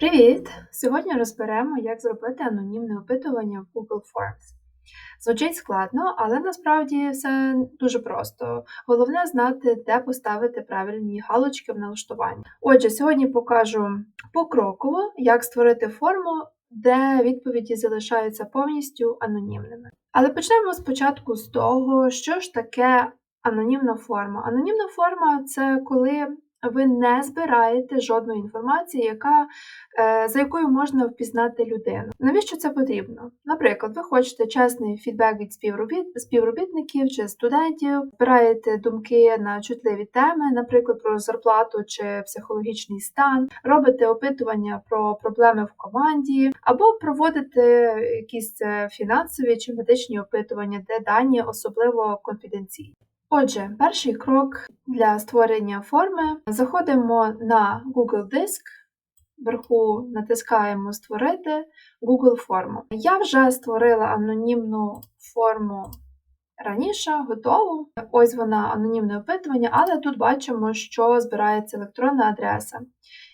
Привіт! Сьогодні розберемо, як зробити анонімне опитування в Google Forms. Звучить складно, але насправді все дуже просто. Головне знати, де поставити правильні галочки в налаштуванні. Отже, сьогодні покажу покроково, як створити форму, де відповіді залишаються повністю анонімними. Але почнемо спочатку з того, що ж таке анонімна форма. Анонімна форма це коли ви не збираєте жодної інформації, яка, е, за якою можна впізнати людину. Навіщо це потрібно? Наприклад, ви хочете чесний фідбек від співробіт... співробітників чи студентів, збираєте думки на чутливі теми, наприклад, про зарплату чи психологічний стан, робите опитування про проблеми в команді, або проводите якісь е, фінансові чи медичні опитування, де дані особливо конфіденційні. Отже, перший крок для створення форми. Заходимо на Google Диск, вверху натискаємо Створити Google форму. Я вже створила анонімну форму раніше, готову. Ось вона анонімне опитування, але тут бачимо, що збирається електронна адреса.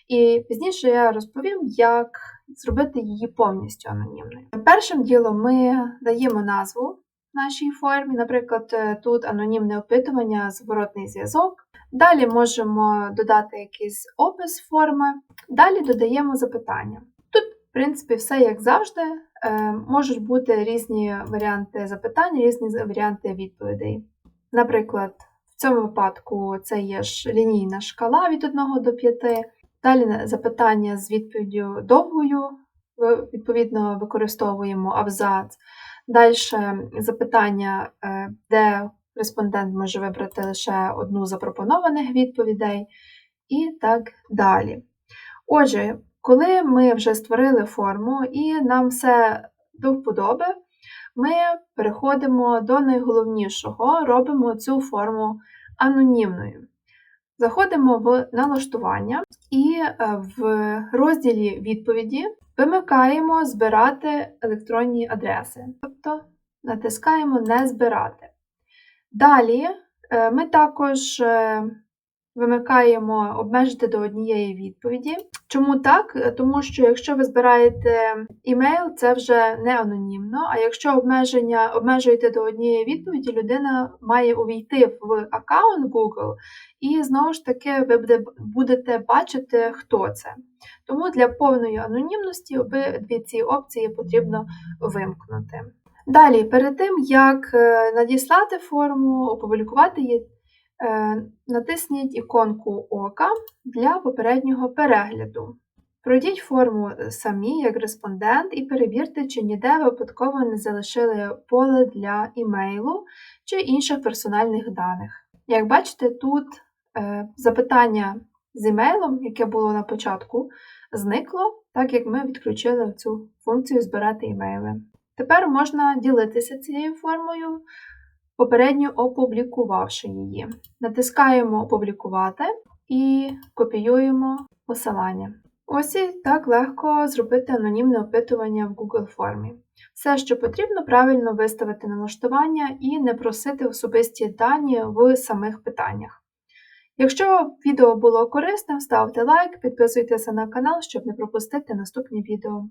І пізніше я розповім, як зробити її повністю анонімною. Першим ділом ми даємо назву нашій формі, наприклад, е, тут анонімне опитування, зворотний зв'язок. Далі можемо додати якийсь опис форми, далі додаємо запитання. Тут, в принципі, все як завжди, е, можуть бути різні варіанти запитань, різні варіанти відповідей. Наприклад, в цьому випадку це є ж лінійна шкала від 1 до 5, далі запитання з відповіддю довгою, відповідно, використовуємо абзац. Далі запитання, е, де респондент може вибрати лише одну з запропонованих відповідей, і так далі. Отже, коли ми вже створили форму і нам все до вподоби, ми переходимо до найголовнішого, робимо цю форму анонімною. Заходимо в налаштування і е, в розділі відповіді Вимикаємо Збирати електронні адреси, тобто натискаємо Не збирати. Далі е, ми також е, вимикаємо обмежити до однієї відповіді. Чому так? Тому що якщо ви збираєте імейл, це вже не анонімно, а якщо обмеження обмежуєте до однієї відповіді, людина має увійти в аккаунт Google, і знову ж таки ви будете бачити, хто це. Тому для повної анонімності обидві ці опції потрібно вимкнути. Далі, перед тим, як е, надіслати форму, опублікувати її, натисніть іконку ока для попереднього перегляду. Пройдіть форму самі як респондент і перевірте, чи ніде випадково не залишили поле для імейлу чи інших персональних даних. Як бачите, тут е, запитання з імейлом, яке було на початку, зникло, так як ми відключили цю функцію збирати імейли. Тепер можна ділитися цією формою попередньо опублікувавши її. Натискаємо Опублікувати і копіюємо посилання. Ось і так легко зробити анонімне опитування в Google формі. Все, що потрібно, правильно виставити налаштування і не просити особисті дані в самих питаннях. Якщо відео було корисним, ставте лайк, підписуйтеся на канал, щоб не пропустити наступні відео.